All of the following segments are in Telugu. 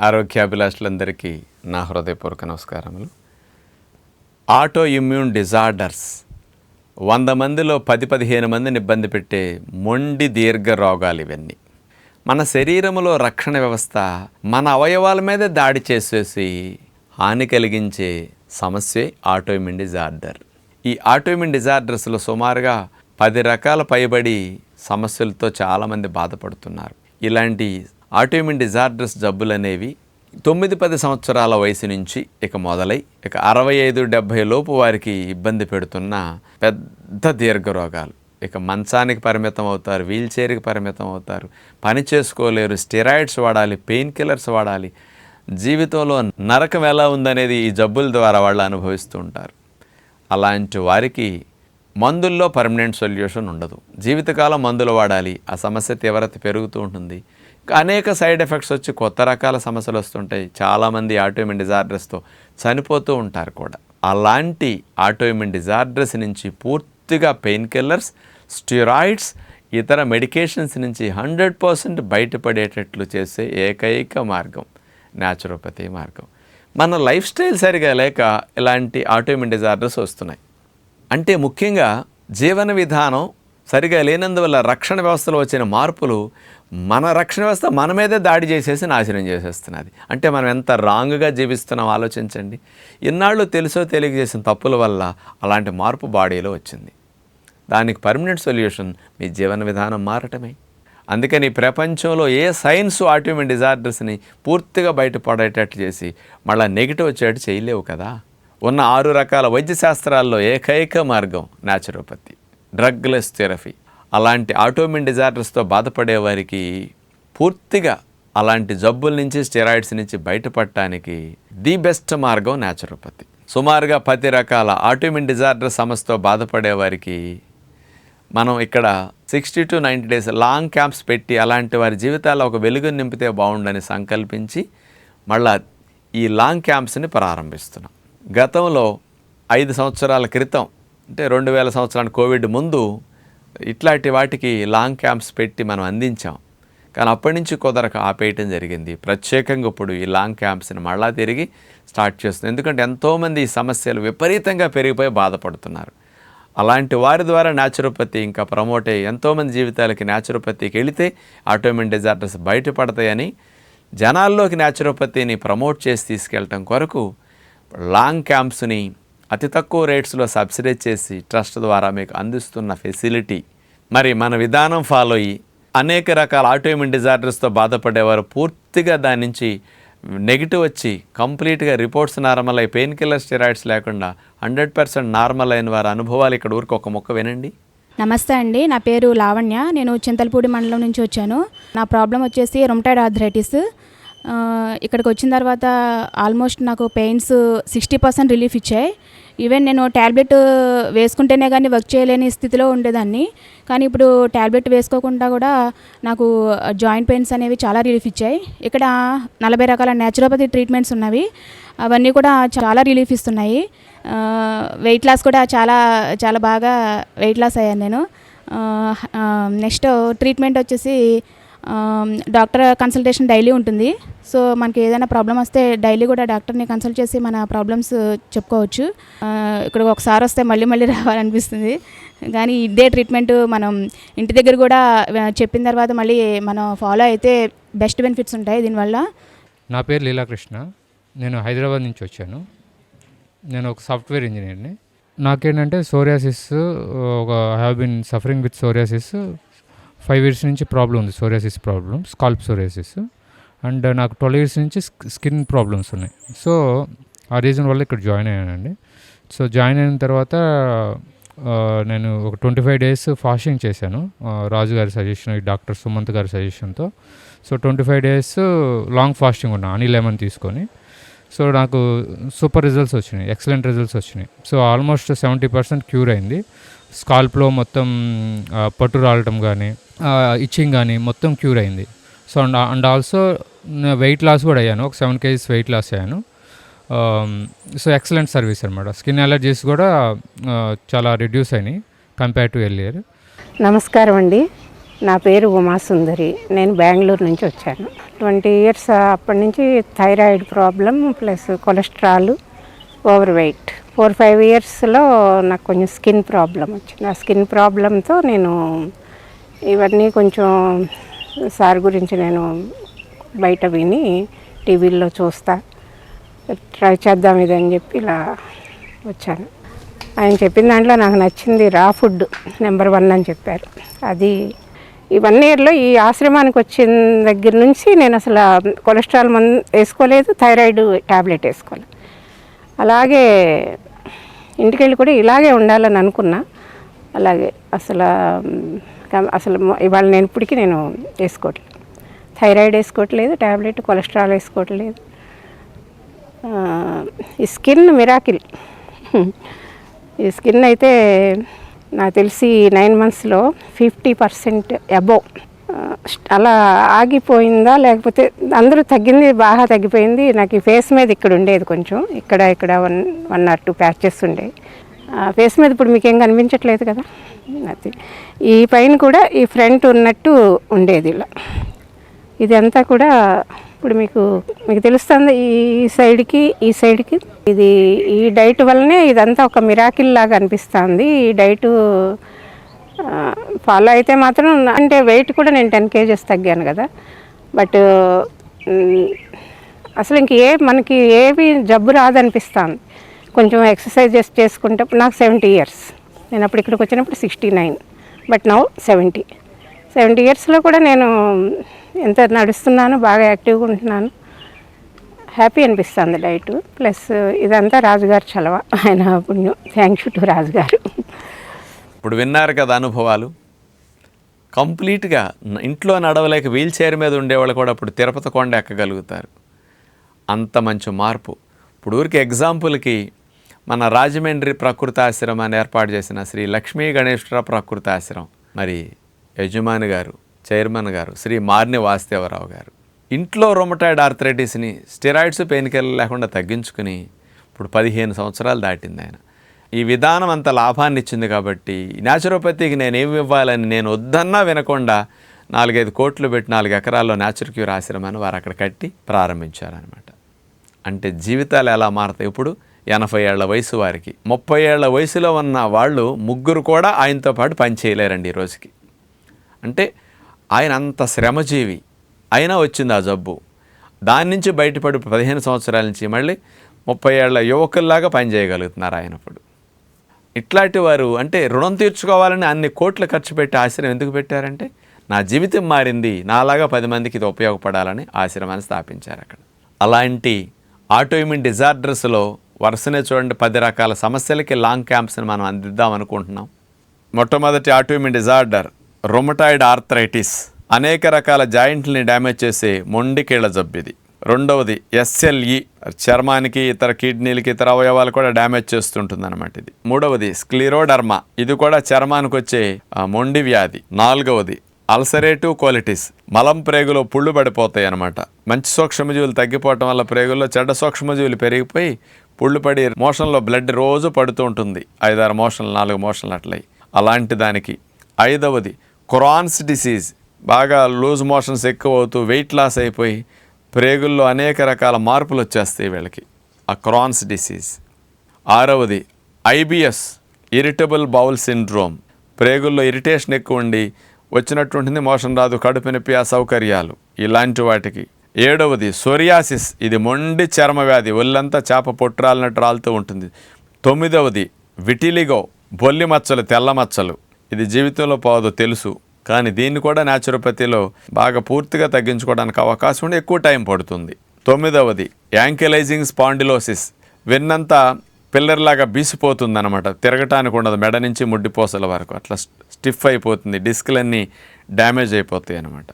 ఆరోగ్యాభిలాషులందరికీ నా హృదయపూర్వక నమస్కారములు. Auto immune disorders. వంద మందిలో పది పదిహేను మందిని ఇబ్బంది పెట్టే మొండి దీర్ఘ రోగాలు ఇవన్నీ. మన శరీరంలో రక్షణ వ్యవస్థ మన అవయవాల మీదే దాడి చేసేసి హాని కలిగించే సమస్యే ఆటోఇమ్యూన్ డిజార్డర్. ఈ ఆటోఇమ్యూన్ డిజార్డర్స్లో సుమారుగా పది రకాల పైబడి సమస్యలతో చాలామంది బాధపడుతున్నారు. ఇలాంటి ఆటోమిన్ డిజార్డర్స్ జబ్బులు అనేవి తొమ్మిది పది సంవత్సరాల వయసు నుంచి ఇక మొదలై ఇక అరవై ఐదు డెబ్భై లోపు వారికి ఇబ్బంది పెడుతున్న పెద్ద దీర్ఘ రోగాలు ఇక మంచానికి పరిమితం అవుతారు వీల్ చైర్కి పరిమితం అవుతారు పని చేసుకోలేరు స్టెరాయిడ్స్ వాడాలి పెయిన్ కిల్లర్స్ వాడాలి. జీవితంలో నరకం ఎలా ఉందనేది ఈ జబ్బుల ద్వారా వాళ్ళు అనుభవిస్తూ ఉంటారు. అలాంటి వారికి మందుల్లో పర్మనెంట్ సొల్యూషన్ ఉండదు. జీవితకాలం మందులు వాడాలి ఆ సమస్య తీవ్రత పెరుగుతూ ఉంటుంది. అనేక సైడ్ ఎఫెక్ట్స్ వచ్చి కొత్త రకాల సమస్యలు వస్తుంటాయి. చాలామంది ఆటోఇమ్యూన్ డిజార్డర్స్తో చనిపోతూ ఉంటారు కూడా. అలాంటి ఆటోఇమ్యూన్ డిజార్డర్స్ నుంచి పూర్తిగా పెయిన్ కిల్లర్స్ స్టిరాయిడ్స్ ఇతర మెడికేషన్స్ నుంచి హండ్రెడ్ పర్సెంట్ బయటపడేటట్లు చేసే ఏకైక మార్గం న్యాచురోపతి మార్గం. మన లైఫ్ స్టైల్ సరిగా లేక ఇలాంటి ఆటోఇమ్యూన్ డిజార్డర్స్ వస్తున్నాయి. అంటే ముఖ్యంగా జీవన విధానం సరిగా లేనందువల్ల రక్షణ వ్యవస్థలో వచ్చిన మార్పులు మన రక్షణ వ్యవస్థ మన మీదే దాడి చేసేసి నాశనం చేసేస్తున్నది. అంటే మనం ఎంత రాంగ్గా జీవిస్తున్నాం ఆలోచించండి. ఇన్నాళ్ళు తెలుసో తెలియక చేసిన తప్పుల వల్ల అలాంటి మార్పు బాడీలో వచ్చింది. దానికి పర్మనెంట్ సొల్యూషన్ మీ జీవన విధానం మారటమే. అందుకని ప్రపంచంలో ఏ సైన్స్ ఆటోమిన్ డిజార్డర్స్ని పూర్తిగా బయటపడేటట్టు చేసి మళ్ళీ నెగిటివ్ వచ్చేటట్టు చేయలేవు కదా. ఉన్న ఆరు రకాల వైద్య శాస్త్రాల్లో ఏకైక మార్గం న్యాచురోపతి. Drugless therapy. అలాంటి ఆటోమిన్ డిజార్డర్స్తో బాధపడే వారికి పూర్తిగా అలాంటి జబ్బుల నుంచి స్టెరాయిడ్స్ నుంచి బయటపడటానికి ది బెస్ట్ మార్గం న్యాచురోపతి. సుమారుగా పది రకాల ఆటోమిన్ డిజార్డర్ సమస్యతో బాధపడే వారికి మనం ఇక్కడ sixty to ninety days long camps పెట్టి అలాంటి వారి జీవితాల్లో ఒక వెలుగుని నింపితే బాగుండని సంకల్పించి మళ్ళా ఈ లాంగ్ క్యాంప్స్ని ప్రారంభిస్తున్నాం. గతంలో ఐదు సంవత్సరాల క్రితం అంటే రెండు వేల సంవత్సరానికి కోవిడ్ ముందు ఇట్లాంటి వాటికి లాంగ్ క్యాంప్స్ పెట్టి మనం అందించాం. కానీ అప్పటి నుంచి కుదరక ఆపేయటం జరిగింది. ప్రత్యేకంగా ఇప్పుడు ఈ లాంగ్ క్యాంప్స్ని మళ్ళా తిరిగి స్టార్ట్ చేస్తుంది ఎందుకంటే ఎంతోమంది ఈ సమస్యలు విపరీతంగా పెరిగిపోయి బాధపడుతున్నారు. అలాంటి వారి ద్వారా న్యాచురోపతి ఇంకా ప్రమోట్ అయ్యి ఎంతోమంది జీవితాలకి న్యాచురోపతికి వెళితే ఆటోమిన్ డిజార్డర్స్ బయటపడతాయని జనాల్లోకి న్యాచురోపతిని ప్రమోట్ చేసి తీసుకెళ్ళటం కొరకు లాంగ్ క్యాంప్స్ని అతి తక్కువ రేట్స్లో సబ్సిడీ చేసి ట్రస్ట్ ద్వారా మీకు అందిస్తున్న ఫెసిలిటీ. మరి మన విధానం ఫాలో అయ్యి అనేక రకాల ఆటోమిన్ డిజార్డర్స్తో బాధపడేవారు పూర్తిగా దాని నుంచి నెగిటివ్ వచ్చి కంప్లీట్గా రిపోర్ట్స్ నార్మల్ అయి పెయిన్ కిల్లర్ స్టెరాయిడ్స్ లేకుండా హండ్రెడ్ పర్సెంట్ నార్మల్ అయిన వారి అనుభవాలు ఇక్కడ ఊరికి ఒక మొక్క వినండి. నమస్తే అండి నా పేరు లావణ్య నేను చింతలపూడి మండలం నుంచి వచ్చాను. నా ప్రాబ్లం వచ్చేసి రొమటైడ్ ఆర్థరైటిస్ ఇక్కడికి వచ్చిన తర్వాత ఆల్మోస్ట్ నాకు పెయిన్స్ సిక్స్టీ పర్సెంట్ రిలీఫ్ ఇచ్చాయి. ఈవెన్ నేను ట్యాబ్లెట్ వేసుకుంటేనే కానీ వర్క్ చేయలేని స్థితిలో ఉండేదాన్ని. కానీ ఇప్పుడు ట్యాబ్లెట్ వేసుకోకుండా కూడా నాకు జాయింట్ పెయిన్స్ అనేవి చాలా రిలీఫ్ ఇచ్చాయి. ఇక్కడ నలభై రకాల న్యాచురోపతి ట్రీట్మెంట్స్ ఉన్నవి. అవన్నీ కూడా చాలా రిలీఫ్ ఇస్తున్నాయి. వెయిట్ లాస్ కూడా చాలా చాలా బాగా వెయిట్ లాస్ అయ్యాను నేను. నెక్స్ట్ ట్రీట్మెంట్ వచ్చేసి డాక్టర్ కన్సల్టేషన్ డైలీ ఉంటుంది. సో మనకి ఏదైనా ప్రాబ్లం వస్తే డైలీ కూడా డాక్టర్ని కన్సల్ట్ చేసి మన ప్రాబ్లమ్స్ చెప్పుకోవచ్చు. ఇక్కడ ఒకసారి వస్తే మళ్ళీ మళ్ళీ రావాలనిపిస్తుంది. కానీ ఇదే ట్రీట్మెంట్ మనం ఇంటి దగ్గర కూడా చెప్పిన తర్వాత మళ్ళీ మనం ఫాలో అయితే బెస్ట్ బెనిఫిట్స్ ఉంటాయి దీనివల్ల. నా పేరు లీలాకృష్ణ. నేను హైదరాబాద్ నుంచి వచ్చాను. నేను ఒక సాఫ్ట్వేర్ ఇంజనీర్ని. నాకేంటంటే సోరియాసిస్ ఒక have been suffering with psoriasis five years నుంచి ప్రాబ్లం ఉంది psoriasis problem scalp psoriasis. And నాకు ట్వెల్వ్ ఇయర్స్ నుంచి స్కిన్ ప్రాబ్లమ్స్ ఉన్నాయి. సో ఆ రీజన్ వల్ల ఇక్కడ జాయిన్ అయ్యానండి. సో జాయిన్ అయిన తర్వాత నేను ఒక ట్వంటీ ఫైవ్ డేస్ ఫాస్టింగ్ చేశాను. రాజు గారి సజెషన్ డాక్టర్ సుమంత్ గారి సజెషన్తో. So twenty five days long fasting ఉన్నా అని లెమన్ తీసుకొని. సో నాకు సూపర్ రిజల్ట్స్ వచ్చినాయి ఎక్సలెంట్ రిజల్ట్స్ వచ్చినాయి. So almost seventy percent cure అయింది. స్కాల్ప్లో మొత్తం పట్టు రాలటం కానీ ఇచ్చింగ్ కానీ మొత్తం క్యూర్ అయింది. So and and also weight loss కూడా అయ్యాను ఒక సెవెన్ కేజీస్ వెయిట్ లాస్ అయ్యాను. సో ఎక్సలెంట్ సర్వీస్ అనమాట స్కిన్ అలర్జీస్ కూడా చాలా రిడ్యూస్ అయినాయి కంపేర్ టు ఎర్లియర్. నమస్కారం అండి. నా పేరు ఉమాసుందరి నేను బెంగళూరు నుంచి వచ్చాను. ట్వంటీ ఇయర్స్ అప్పటి నుంచి thyroid problem plus cholesterol over weight. Four five ఇయర్స్లో నాకు కొంచెం స్కిన్ ప్రాబ్లం వచ్చింది. ఆ స్కిన్ ప్రాబ్లంతో నేను ఇవన్నీ కొంచెం సార్ గురించి నేను బయట విని టీవీల్లో చూస్తా ట్రై చేద్దాం ఇది అని చెప్పి ఇలా వచ్చాను. ఆయన చెప్పిన దాంట్లో నాకు నచ్చింది రా ఫుడ్ నెంబర్ వన్ అని చెప్పారు. అది ఈ వన్ ఇయర్లో ఈ ఆశ్రమానికి వచ్చిన దగ్గర నుంచి నేను అసలు కొలెస్ట్రాల్ మందు వేసుకోలేదు థైరాయిడ్ ట్యాబ్లెట్ వేసుకోలేదు. అలాగే ఇంటికి వెళ్ళి కూడా ఇలాగే ఉండాలని అనుకున్నా. అలాగే అసలు అసలు ఇవాళ నేను ఇప్పటికీ నేను వేసుకోవట్లేదు. థైరాయిడ్ వేసుకోవట్లేదు ట్యాబ్లెట్ కొలెస్ట్రాల్ వేసుకోవట్లేదు. ఈ స్కిన్ మిరాకిల్. ఈ స్కిన్ అయితే నాకు తెలిసి నైన్ మంత్స్లో ఫిఫ్టీ పర్సెంట్ అబోవ్ అలా ఆగిపోయిందా? లేకపోతే అందరూ తగ్గింది బాగా తగ్గిపోయింది. నాకు ఈ ఫేస్ మీద ఇక్కడ ఉండేది కొంచెం. ఇక్కడ ఇక్కడ one one or two patches ఉండేవి ఆ ఫేస్ మీద ఇప్పుడు మీకేం కనిపించట్లేదు కదా? అది. ఈ పైన కూడా ఈ ఫ్రంట్ ఉన్నట్టు ఉండేది ఇలా. ఇదంతా కూడా ఇప్పుడు మీకు మీకు తెలుస్తుంది ఈ సైడ్కి ఈ సైడ్కి ఇది ఈ డైట్ వల్లనే ఇదంతా ఒక మిరాకిల్ లాగా అనిపిస్తుంది. ఈ డైట్ ఫాలో అయితే మాత్రం అంటే వెయిట్ కూడా నేను టెన్ కేజెస్ తగ్గాను కదా. బట్ అసలు ఇంక ఏ మనకి ఏవి జబ్బు రాదనిపిస్తుంది. కొంచెం ఎక్సర్సైజెస్ చేసుకుంటే నాకు సెవెంటీ ఇయర్స్. నేను అప్పుడు ఇక్కడికి వచ్చినప్పుడు sixty nine but now seventy. Seventy ఇయర్స్లో కూడా నేను ఎంత నడుస్తున్నాను బాగా యాక్టివ్గా ఉంటున్నాను. హ్యాపీ అనిపిస్తుంది డైట్. ప్లస్ ఇదంతా రాజుగారు చలవ ఆయన పుణ్యం. థ్యాంక్ యూ టు రాజుగారు. ఇప్పుడు విన్నారు కదా అనుభవాలు. కంప్లీట్గా ఇంట్లో నడవలేక వీల్ చైర్ మీద ఉండేవాళ్ళు కూడా ఇప్పుడు తిరుపతి కొండ ఎక్కగలుగుతారు. అంత మంచి మార్పు. ఇప్పుడు ఊరికి ఎగ్జాంపుల్కి మన రాజమండ్రి ప్రకృతి ఆశ్రమాన్ని ఏర్పాటు చేసిన శ్రీ లక్ష్మీ గణేశ్వర ప్రకృతి ఆశ్రమం. మరి యజమాని గారు చైర్మన్ గారు శ్రీ మార్ని వాస్తేవరావు గారు. ఇంట్లో రొమటాయిడ్ ఆర్థరైటిస్ని స్టెరాయిడ్స్ పెయిన్ కిల్లర్ లేకుండా తగ్గించుకుని ఇప్పుడు పదిహేను సంవత్సరాలు దాటింది ఆయన. ఈ విధానం అంత లాభాన్ని ఇచ్చింది కాబట్టి న్యాచురోపతికి నేను ఏమి ఇవ్వాలని నేను వద్దన్నా వినకుండా నాలుగైదు కోట్లు పెట్టి నాలుగు ఎకరాల్లో న్యాచురల్ క్యూర్ ఆశ్రమాన్ని వారు అక్కడ కట్టి ప్రారంభించారనమాట అంటే జీవితాలు ఎలా మారతాయి? ఇప్పుడు ఎనభై ఏళ్ళ వయసు వారికి. ముప్పై ఏళ్ళ వయసులో ఉన్న వాళ్ళు ముగ్గురు కూడా ఆయనతో పాటు పనిచేయలేరండి ఈ రోజుకి. అంటే ఆయన అంత శ్రమజీవి. అయినా వచ్చింది ఆ జబ్బు. దాని నుంచి బయటపడి పదిహేను సంవత్సరాల నుంచి మళ్ళీ ముప్పై ఏళ్ళ యువకుల్లాగా పనిచేయగలుగుతున్నారు ఆయన ఇప్పుడు. ఇట్లాంటి వారు అంటే రుణం తీర్చుకోవాలని అన్ని కోట్లు ఖర్చు పెట్టి ఆశ్రయం ఎందుకు పెట్టారంటే నా జీవితం మారింది నాలాగా పది మందికి ఇది ఉపయోగపడాలని ఆశ్రమాన్ని స్థాపించారు అక్కడ. అలాంటి ఆటోఇమ్యూన్ డిజార్డర్స్లో వరుసనే చూడండి పది రకాల సమస్యలకి లాంగ్ క్యాంప్స్ని మనం అందిద్దాం అనుకుంటున్నాం. మొట్టమొదటి ఆటోఇమ్యూన్ డిజార్డర్ రొమటాయిడ్ ఆర్థరైటిస్ అనేక రకాల జాయింట్లని డ్యామేజ్ చేసే మొండికీళ్ళ జబ్బిది. రెండవది ఎస్ఎల్ఈ చర్మానికి ఇతర కిడ్నీలకి ఇతర అవయవాలు కూడా డ్యామేజ్ చేస్తుంటుంది అనమాట ఇది. మూడవది స్క్లిరోడర్మా ఇది కూడా చర్మానికి వచ్చే మొండి వ్యాధి. నాలుగవది అల్సరేటివ్ క్వాలిటీస్ మలం ప్రేగులో పుళ్ళు పడిపోతాయి అనమాట మంచి సూక్ష్మజీవులు తగ్గిపోవటం వల్ల ప్రేగుల్లో చెడ్డ సూక్ష్మజీవులు పెరిగిపోయి పుళ్ళు పడి మోషన్లో బ్లడ్ రోజు పడుతూ ఉంటుంది. ఐదారు మోషన్లు నాలుగు మోషన్లు అట్లయి. అలాంటి దానికి ఐదవది క్రాన్స్ డిసీజ్. బాగా లూజ్ మోషన్స్ ఎక్కువ అవుతూ వెయిట్ లాస్ అయిపోయి ప్రేగుల్లో అనేక రకాల మార్పులు వచ్చేస్తాయి వీళ్ళకి. ఆ క్రాన్స్ డిసీజ్. ఆరవది ఐబిఎస్ ఇరిటబుల్ బౌల్ సిండ్రోమ్. ప్రేగుల్లో ఇరిటేషన్ ఎక్కువ ఉండి వచ్చినట్టుంటుంది మోషన్ రాదు కడుపు నొప్పి అసౌకర్యాలు ఇలాంటి వాటికి. ఏడవది సోరియాసిస్. ఇది మొండి చర్మ వ్యాధి. ఒళ్ళంతా చేప పొట్టురాలినట్టు రాలుతూ ఉంటుంది. తొమ్మిదవది విటిలిగో బొల్లి మచ్చలు తెల్ల మచ్చలు. ఇది జీవితంలో పోదో తెలుసు. కానీ దీన్ని కూడా న్యాచురోపతిలో బాగా పూర్తిగా తగ్గించుకోవడానికి అవకాశం ఉండి ఎక్కువ టైం పడుతుంది. తొమ్మిదవది యాంకిలైజింగ్ స్పాండిలోసిస్ వెన్నంతా పిల్లర్లాగా బీసిపోతుంది అనమాట తిరగటానికి ఉండదు. మెడ నుంచి ముడ్డిపోసల వరకు. అట్లా స్టిఫ్ అయిపోతుంది. డిస్క్లన్నీ డ్యామేజ్ అయిపోతాయి అనమాట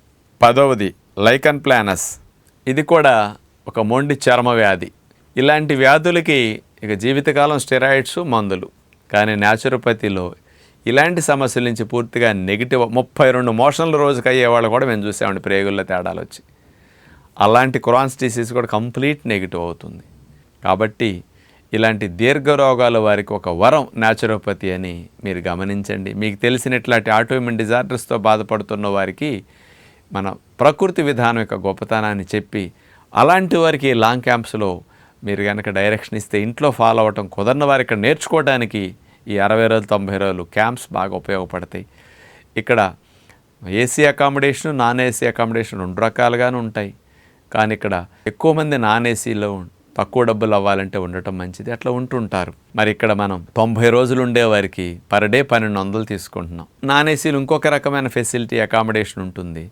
పదవది లైకన్ ప్లానస్ ఇది కూడా ఒక మొండి చర్మ వ్యాధి. ఇలాంటి వ్యాధులకి ఇక జీవితకాలం స్టెరాయిడ్స్ మందులు. కానీ న్యాచురోపతిలో ఇలాంటి సమస్యల నుంచి పూర్తిగా నెగిటివ్ ముప్పై రెండు మోషన్ల రోజుకి అయ్యే వాళ్ళు కూడా మేము చూసామండి ప్రేగుల్లో తేడాలు వచ్చి. అలాంటి క్రాన్స్ డిసీజ్ కూడా కంప్లీట్ నెగిటివ్ అవుతుంది. కాబట్టి ఇలాంటి దీర్ఘ రోగాల వారికి ఒక వరం న్యాచురోపతి అని మీరు గమనించండి. మీకు తెలిసిన ఇట్లాంటి ఆటోమిన్ డిజార్డర్స్తో బాధపడుతున్న వారికి మన ప్రకృతి విధానం యొక్క గొప్పతనాన్ని చెప్పి అలాంటి వారికి లాంగ్ క్యాంప్స్లో మీరు కనుక డైరెక్షన్ ఇస్తే ఇంట్లో ఫాలో అవ్వటం కుదరని వారు ఇక్కడ నేర్చుకోవడానికి ఈ అరవై రోజులు తొంభై రోజులు క్యాంప్స్ బాగా ఉపయోగపడతాయి. ఇక్కడ AC accommodation non AC accommodation రెండు రకాలుగానే ఉంటాయి. కానీ ఇక్కడ ఎక్కువ మంది నాన్ ఏసీలో తక్కువ డబ్బులు అవ్వాలంటే ఉండటం మంచిది. అట్లా ఉంటుంటారు. మరి ఇక్కడ మనం తొంభై రోజులు ఉండే వారికి పర్ డే పన్నెండు వందలు తీసుకుంటున్నాం. నాన్ ఏసీలు ఇంకొక రకమైన ఫెసిలిటీ అకామిడేషన్ ఉంటుంది.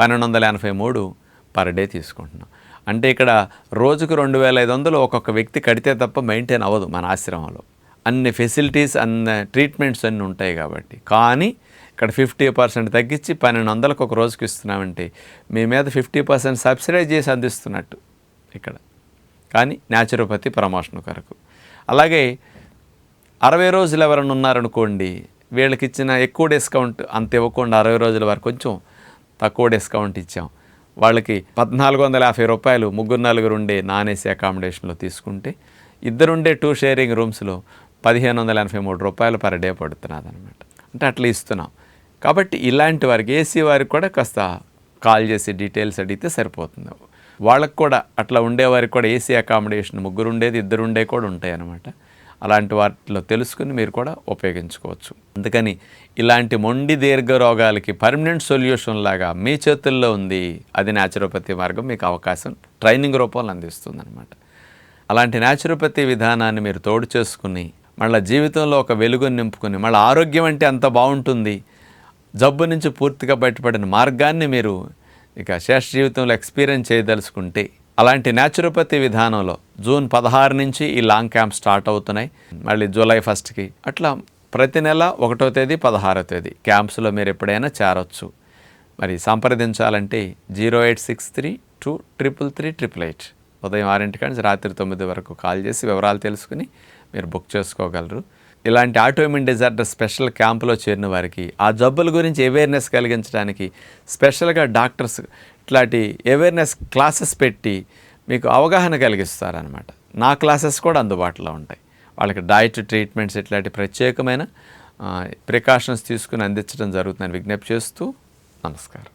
పన్నెండు వందల ఎనభై మూడు పర్ డే తీసుకుంటున్నాం. అంటే ఇక్కడ రోజుకు రెండు వేల ఐదు వందలు ఒక్కొక్క వ్యక్తి కడితే తప్ప మెయింటైన్ అవ్వదు మన ఆశ్రమంలో. అన్ని ఫెసిలిటీస్ అన్ని ట్రీట్మెంట్స్ అన్నీ ఉంటాయి కాబట్టి. కానీ ఇక్కడ ఫిఫ్టీ పర్సెంట్ తగ్గించి పన్నెండు వందలకు ఒక రోజుకి ఇస్తున్నామంటే మీ మీద ఫిఫ్టీ పర్సెంట్ సబ్సిడైజ్ చేసి అందిస్తున్నట్టు ఇక్కడ. కానీ న్యాచురోపతి ప్రమోషన్ కొరకు. అలాగే అరవై రోజులు ఎవరైనా ఉన్నారనుకోండి వీళ్ళకి ఇచ్చిన ఎక్కువ డిస్కౌంట్ అంత ఇవ్వకుండా అరవై రోజుల వరకు కొంచెం తక్కువ డిస్కౌంట్ ఇచ్చాం. వాళ్ళకి పద్నాలుగు వందల యాభై రూపాయలు ముగ్గురు నలుగురు ఉండే నాన్ ఏసీ అకామిడేషన్లో తీసుకుంటే ఇద్దరుండే టూ షేరింగ్ రూమ్స్లో పదిహేను వందల ఎనభై మూడు రూపాయలు పర్ డే పడుతున్నది అనమాట అంటే అట్లా ఇస్తున్నాం. కాబట్టి ఇలాంటి వారికి ఏసీ వారికి కూడా కాస్త కాల్ చేసి డీటెయిల్స్ అడిగితే సరిపోతుంది. వాళ్ళకు కూడా అట్లా ఉండేవారికి కూడా ఏసీ అకామిడేషన్ ముగ్గురు ఉండేది ఇద్దరు ఉండే కూడా ఉంటాయి అన్నమాట అలాంటి వాటిలో తెలుసుకుని మీరు కూడా ఉపయోగించుకోవచ్చు. అందుకని ఇలాంటి మొండి దీర్ఘ రోగాలకి పర్మనెంట్ సొల్యూషన్ లాగా మీ చేతుల్లో ఉంది అది న్యాచురోపతి మార్గం మీకు అవకాశం ట్రైనింగ్ రూపంలో అందిస్తుంది అనమాట అలాంటి న్యాచురోపతి విధానాన్ని మీరు తోడు చేసుకుని మళ్ళీ జీవితంలో ఒక వెలుగుని నింపుకుని మళ్ళీ ఆరోగ్యం అంటే అంత బాగుంటుంది. జబ్బు నుంచి పూర్తిగా బయటపడిన మార్గాన్ని మీరు ఇక శేష జీవితంలో ఎక్స్పీరియన్స్ చేయదలుచుకుంటే అలాంటి న్యాచురోపతి విధానంలో జూన్ పదహారు నుంచి ఈ లాంగ్ క్యాంప్ స్టార్ట్ అవుతున్నాయి. మళ్ళీ జూలై ఫస్ట్కి అట్లా ప్రతి నెల ఒకటో తేదీ పదహారో తేదీ క్యాంప్స్లో మీరు ఎప్పుడైనా చేరొచ్చు. మరి సంప్రదించాలంటే zero eight six three two triple three triple eight. ఉదయం ఆరింటి నుంచి రాత్రి తొమ్మిది వరకు కాల్ చేసి వివరాలు తెలుసుకుని మీరు బుక్ చేసుకోగలరు. ఇలాంటి ఆటోమిన్ డిజార్డర్ స్పెషల్ క్యాంపులో చేరిన వారికి ఆ జబ్బుల గురించి అవేర్నెస్ కలిగించడానికి స్పెషల్గా డాక్టర్స్ ఇట్లాంటి అవేర్నెస్ క్లాసెస్ పెట్టి మీకు అవగాహన కలిగిస్తారనమాట నా క్లాసెస్ కూడా అందుబాటులో ఉంటాయి. వాళ్ళకి డైట్ ట్రీట్మెంట్స్ ఇట్లాంటి ప్రత్యేకమైన ప్రికాషన్స్ తీసుకుని అందించడం జరుగుతుందని విజ్ఞప్తి చేస్తూ నమస్కారం.